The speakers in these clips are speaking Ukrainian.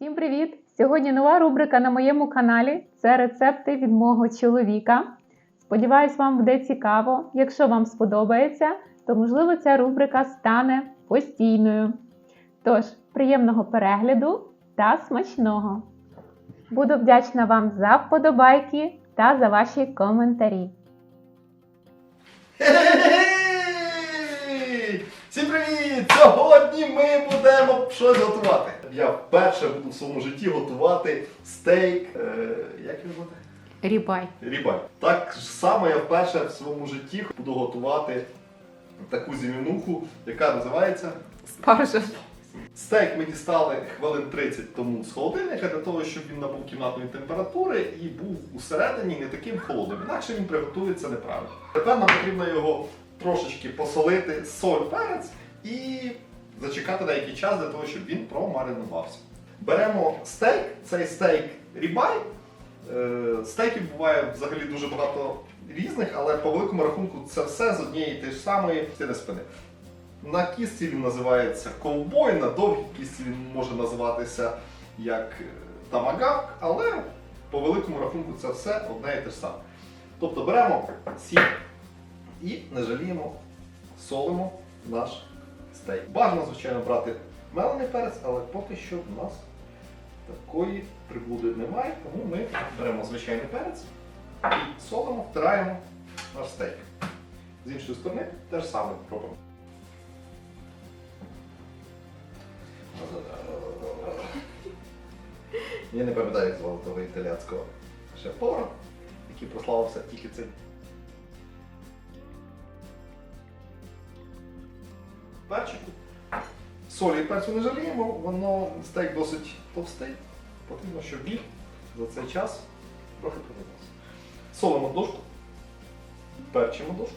Всім привіт! Сьогодні нова рубрика на моєму каналі це рецепти від мого чоловіка. Сподіваюсь, вам буде цікаво. Якщо вам сподобається, то можливо ця рубрика стане постійною. Тож, приємного перегляду та смачного! Буду вдячна вам за вподобайки та за ваші коментарі. Всім привіт! Сьогодні ми будемо щось готувати. Я вперше буду в своєму житті готувати стейк. Е, як його звати? Рібай. Рібай. Так само я вперше в своєму житті буду готувати таку зімінуху, яка називається Спаржа. Стейк ми дістали хвилин 30 тому з холодильника для того, щоб він набув кімнатної температури і був усередині не таким холодним. Інакше він приготується неправильно. Тепер нам потрібно його трошечки посолити, соль, перець і зачекати деякий час для того, щоб він промаринувався. Беремо стейк, цей стейк рібай. Е, Стейків буває взагалі дуже багато різних, але по великому рахунку це все з однієї тієї ж самої частини спини. На кістці він називається ковбой, на довгій кістці він може називатися як е, тамагавк, але по великому рахунку це все одне і те ж саме. Тобто беремо сіль і не жаліємо, солимо наш стейк. Бажано, звичайно, брати мелений перець, але поки що в нас такої приблуди немає, тому ми беремо звичайний перець і солимо, втираємо наш стейк. З іншої сторони теж саме робимо. Я не пам'ятаю, як звали того італійського шеф-повара, який прославився тільки цим. Солі і перцю не жаліємо, воно стейк досить товстий. Потрібно, щоб він за цей час трохи приготувався. Солимо дошку, перчимо дошку.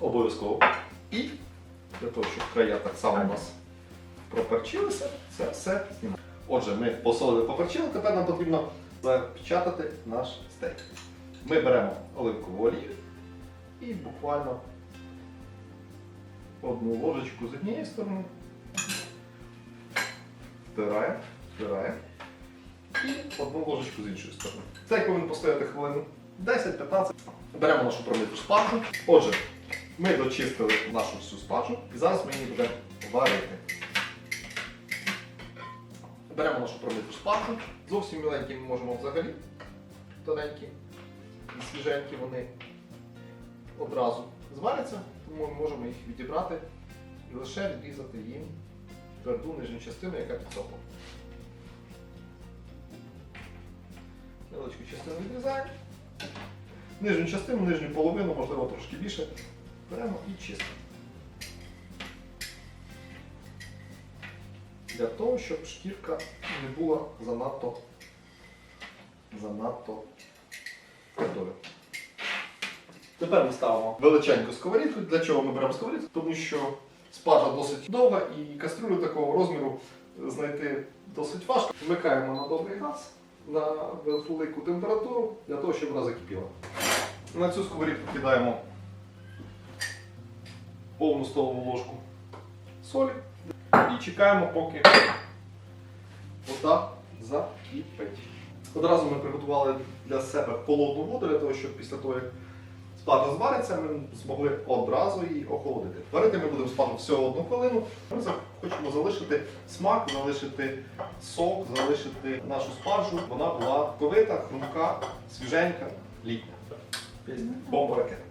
Обов'язково. І для того, щоб края так само у нас проперчилися, це все знімаємо. Отже, ми посолили, поперчили, тепер нам потрібно запечатати наш стейк. Ми беремо оливкову олію і буквально одну ложечку з однієї сторони, втираємо, втираємо і одну ложечку з іншої сторони. Цей повинен постояти хвилин 10-15. Беремо нашу промиту спаржу. Отже, ми дочистили нашу всю спаржу і зараз ми її будемо варити. Беремо нашу промиту спаржу. Зовсім міленькі ми можемо взагалі. Тоненькі і свіженькі вони одразу зваряться, тому ми можемо їх відібрати і лише відрізати їм тверду нижню частину, яка підсохла. Невеличку частину відрізаємо. Нижню частину, нижню половину, можливо трошки більше, беремо і чистимо. Для того, щоб шкірка не була занадто занадто твердою. Тепер ми ставимо величеньку сковорідку. Для чого ми беремо сковорідку? Тому що спажа досить довга і кастрюлю такого розміру знайти досить важко. Вмикаємо на добрий газ на велику температуру для того, щоб вона закипіла. На цю сковорідку кидаємо повну столову ложку солі і чекаємо, поки вода закипить. Одразу ми приготували для себе холодну воду, для того, щоб після того, як спаржа звариться, ми змогли одразу її охолодити. Варити ми будемо спаржу всього одну хвилину. Ми хочемо залишити смак, залишити сок, залишити нашу спаржу. Вона була ковита, хрумка, свіженька, літня. Бомба ракета.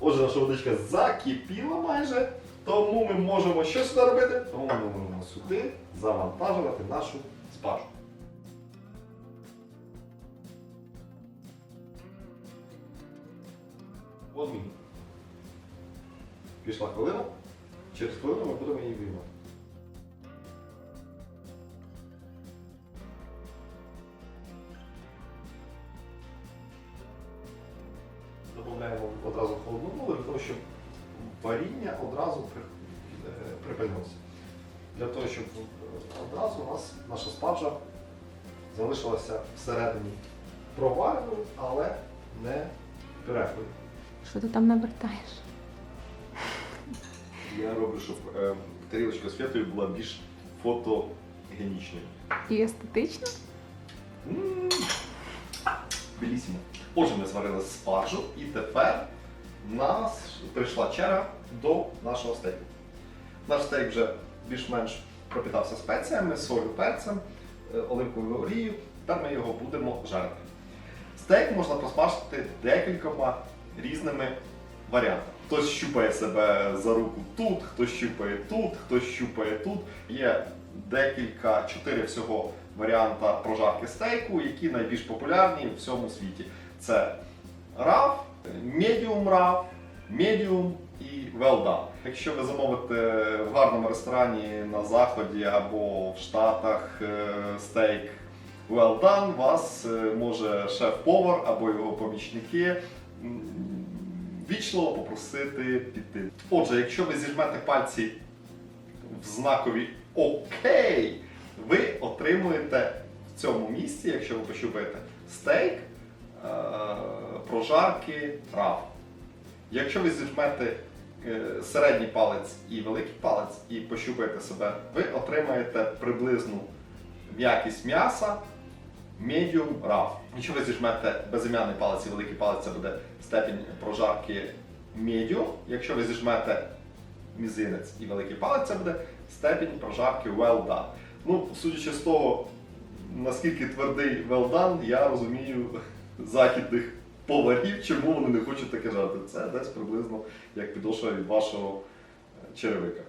Отже, наша водичка закипіла майже, тому ми можемо що сюди робити? Тому ми можемо сюди завантажувати нашу спаржу. Одмін. Пішла хвилина. Через хвилину ми будемо її виймати. Додаємо одразу холодну воду для того, щоб варіння одразу е, припинилося. Для того, щоб е, одразу у нас наша спаржа залишилася всередині провареною, але не пюрехою. Що ти там навертаєш? Я роблю, щоб е, тарілочка з фетою була більш фотогенічною. І естетично. М, Белісімо. Отже, ми зварили спаржу і тепер в нас прийшла черга до нашого стейку. Наш стейк вже більш-менш пропітався спеціями, солью, перцем, е, оливковою олією. Тепер ми його будемо жарити. Стейк можна просмажити декількома різними варіантами. Хтось щупає себе за руку тут, хтось щупає тут, хтось щупає тут. Є декілька, чотири всього варіанта прожарки стейку, які найбільш популярні в всьому світі. Це RAW, Medium RAW, Medium і Well Done. Якщо ви замовите в гарному ресторані на заході або в Штатах е, стейк Well Done, вас е, може шеф-повар або його помічники вічливо попросити піти. Отже, якщо ви зіжмете пальці в знакові Окей, ви отримуєте в цьому місці, якщо ви пощупаєте стейк, е, прожарки рав. Якщо ви зіжмете е, середній палець і великий палець і пощупаєте себе, ви отримаєте приблизну м'якість м'яса medium raw. Якщо ви зіжмете безім'яний палець і великий палець, це буде степінь прожарки medium. Якщо ви зіжмете мізинець і великий палець, це буде степінь прожарки well done. Ну, судячи з того, наскільки твердий well done, я розумію західних поварів, чому вони не хочуть таке жарти. Це десь приблизно як підошва від вашого е, черевика.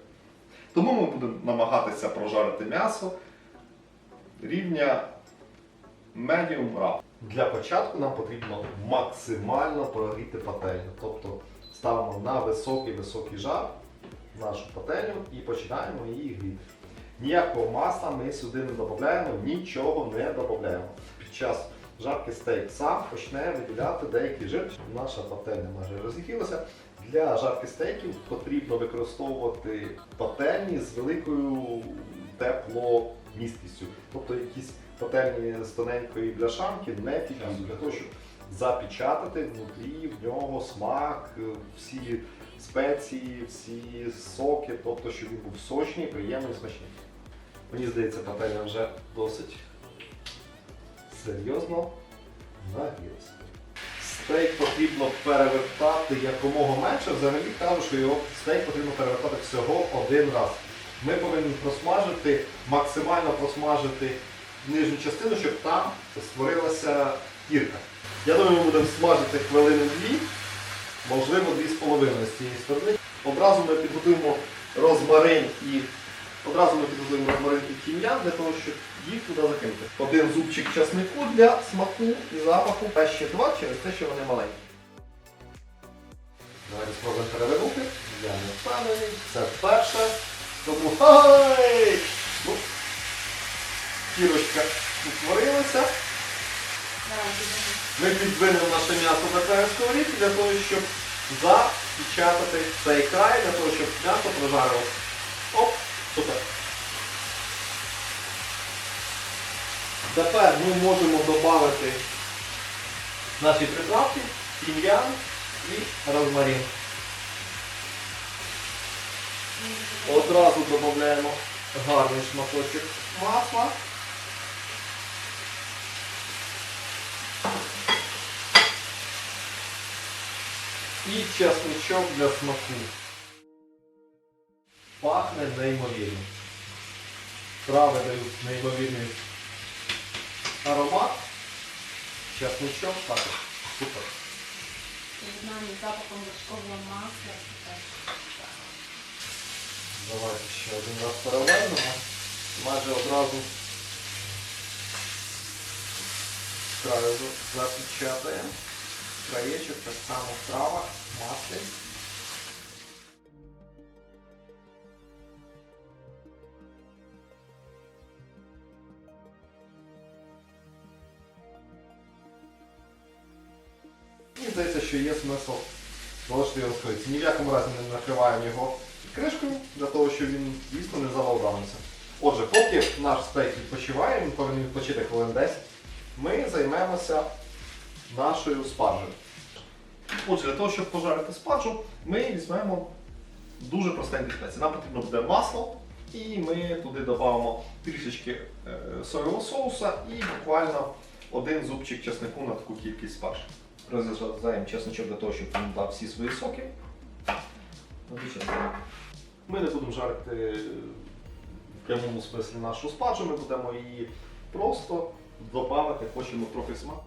Тому ми будемо намагатися прожарити м'ясо рівня medium raw. Для початку нам потрібно максимально прогріти пательню. Тобто ставимо на високий-високий жар нашу пательню і починаємо її гріти. Ніякого масла ми сюди не додаємо, нічого не додаємо. Під час жарки стейк сам почне виділяти деякий жир. Наша пательня майже розігрілася. Для жарки стейків потрібно використовувати пательні з великою тепломісткістю. Тобто якісь пательні з тоненької бляшанки не підійдуть для того, щоб запечатати внутрі в нього смак, е, всі спеції, всі соки, тобто, щоб він був сочний, приємний, смачний. Мені здається, пательня вже досить серйозно нагрілася. Стейк потрібно перевертати якомога менше. Взагалі кажу, що його стейк потрібно перевертати всього один раз. Ми повинні просмажити, максимально просмажити нижню частину, щоб там створилася кірка. Я думаю, ми будемо смажити хвилини дві, можливо, дві з половиною з цієї сторони. Одразу ми підготуємо розмарин і одразу ми підготуємо розмарин і тім'ян для того, щоб їх туди закинути. Один зубчик часнику для смаку і запаху, а ще два через те, що вони маленькі. Давайте спробуємо перевернути. Я не впевнений. Це перше. Тому хай! Кірочка утворилася. Ми підвинемо наше м'ясо на краю сковорідки для того, щоб запечатати цей край, для того, щоб м'ясо прожарилося. Оп, супер. Тепер ми можемо додати наші приправки, тім'ян і розмарин. Одразу додаємо гарний шматочок масла. І чесничок для смаку. Пахне неймовірно. Трави дають неймовірний аромат. Чесничок також. Супер. Поєднання з запахом вершкового масла. Давайте ще один раз перевернемо. Майже одразу краю запечатаємо. Краєчок так само в травах, маслі. Мені здається, що є смисл залишити його скритися. Ні в якому разі не накриваємо його кришкою, для того, щоб він дійсно не завалдався. Отже, поки наш стейк відпочиває, він повинен відпочити хвилин 10, ми займемося нашою спаржею. Отже, для того, щоб пожарити спаржу, ми візьмемо дуже простенькі спеції. Нам потрібно буде масло, І ми туди додамо трішечки е, соєвого соуса і буквально один зубчик чеснику на таку кількість спарж. Розрізаємо чесночок для того, щоб він дав всі свої соки. Ми не будемо жарити в прямому смислі нашу спаржу, ми будемо її просто додати, хочемо трохи смаку.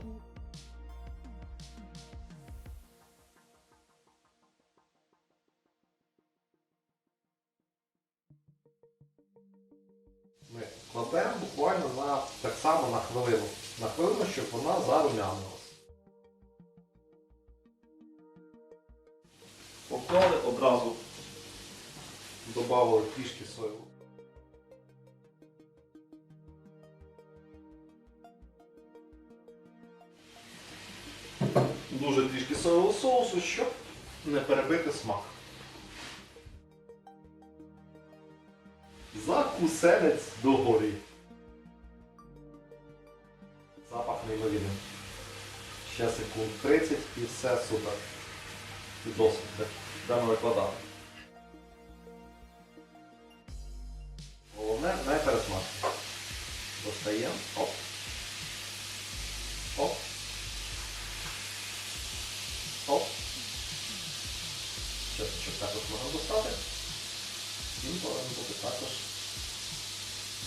Ми кладемо буквально на так само на хвилину. На хвилину, щоб вона зарумянилась. Поклали одразу Добавили трішки соєву. Дуже трішки соєвого соусу, щоб не перебити смак. Закуселець догорі. Запах неймовірний. Ще секунд 30 і все супер. І досить. Йдемо викладати.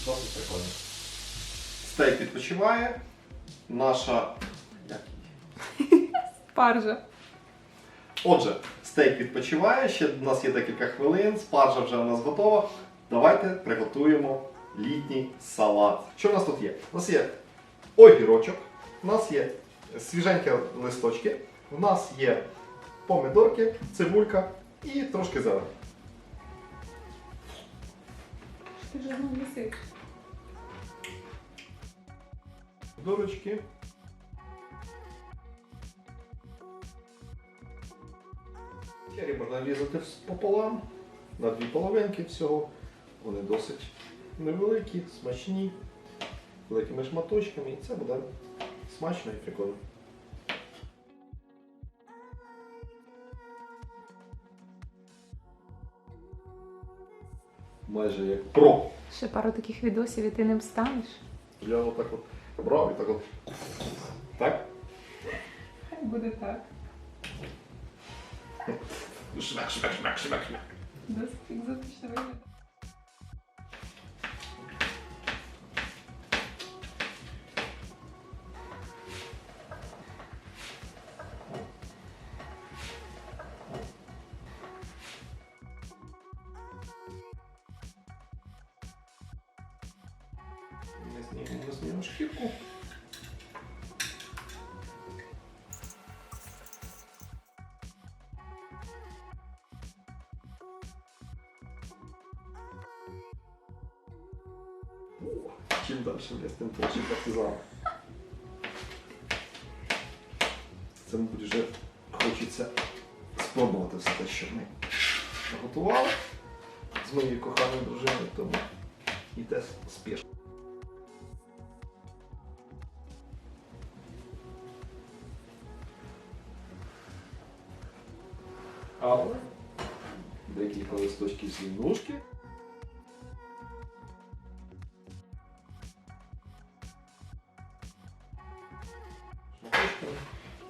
Досить прикольний. Стейк відпочиває. Наша. Як? Спаржа. Отже, стейк відпочиває, ще у нас є декілька хвилин, спаржа вже у нас готова. Давайте приготуємо літній салат. Що в нас тут є? У нас є огірочок, у нас є свіженькі листочки, у нас є помидорки, цибулька і трошки зелень. Ти вже Помидорочки. Черрі можна різати пополам на дві половинки всього. Вони досить невеликі, смачні, великими шматочками, і це буде смачно і прикольно. Майже як про. Ще пару таких відосів і ти ним станеш. Я отак от брав і так от. Так? Хай буде так. Шмек, шмек, шмек, шмек, шмек. Досить екзотично виглядає. Чим далі ліс, тим тонший партизан. Це, мабуть, вже хочеться спробувати все те, що ми готували з моєю коханою дружиною, тому іде спішно. Але декілька листочків зімнушки.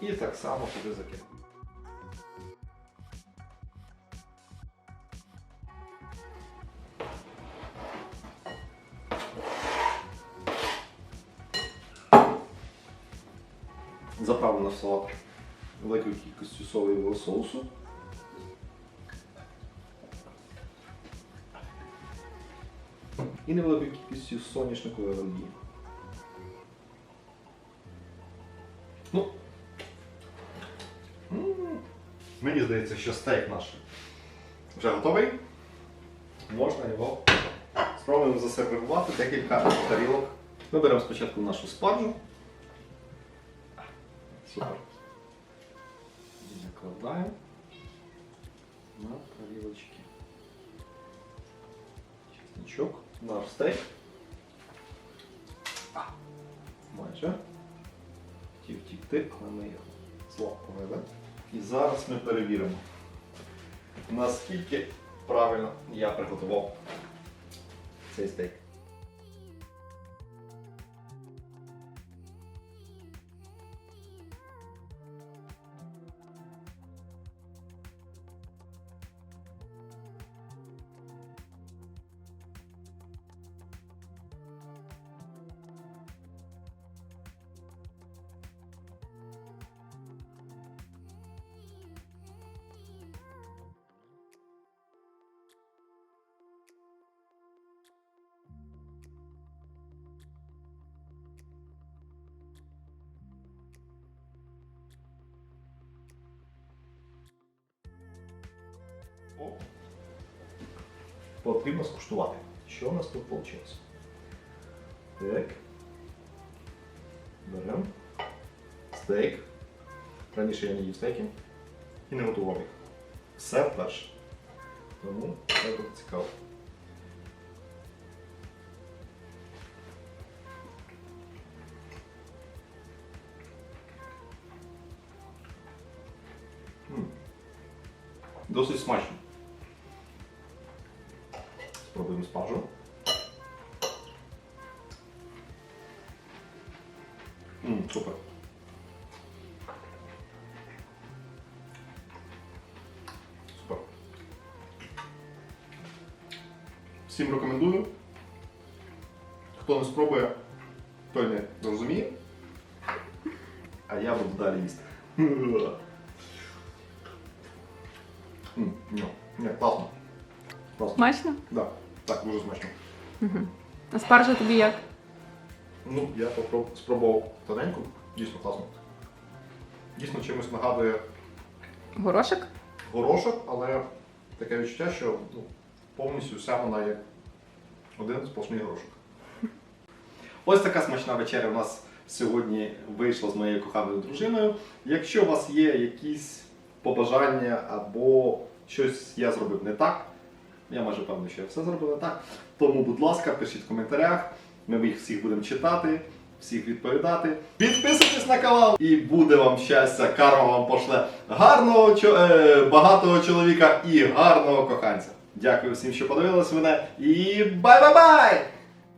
І так само туди закинемо. Заправлено в салат великою кількістю соєвого соусу. І невеликою кількістю соняшникової олії. Мені здається, що стейк наш вже готовий. Можна його спробуємо засервірувати декілька тарілок. Ми беремо спочатку нашу спаржу. Супер. Накладаємо на тарілочки. Чесничок, наш стейк. Майже. Тік-тік-тик, але ми його слабо повели. І зараз ми перевіримо, наскільки правильно я приготував цей стейк. О, Потрібно скуштувати. Що у нас тут вийшло? Так. Беремо. Стейк. Раніше я не їв стейки і не готував їх. Все вперше. Тому це тут цікаво. Досить смачно. Спробуємо спаржу. М, супер. Супер. Всім рекомендую. Хто не спробує, той не розуміє. А я буду далі їсти. Ні, класно. Класно. Смачно? Да, так, дуже смачно. А спаржа тобі як? Ну, я попроб- спробував тоненьку, дійсно класно. Дійсно чимось нагадує Горошок? горошок, але таке відчуття, що ну, повністю вся вона є один сплошний горошок. Ось така смачна вечеря у нас сьогодні вийшла з моєю коханою дружиною. Якщо у вас є якісь побажання або щось я зробив не так, я майже певний, що я все зробила так. Тому, будь ласка, пишіть в коментарях. Ми їх всіх будемо читати, всіх відповідати. Підписуйтесь на канал і буде вам щастя, карма вам пошле гарного е, багатого чоловіка і гарного коханця. Дякую всім, що подивилися мене, і бай-бай-бай!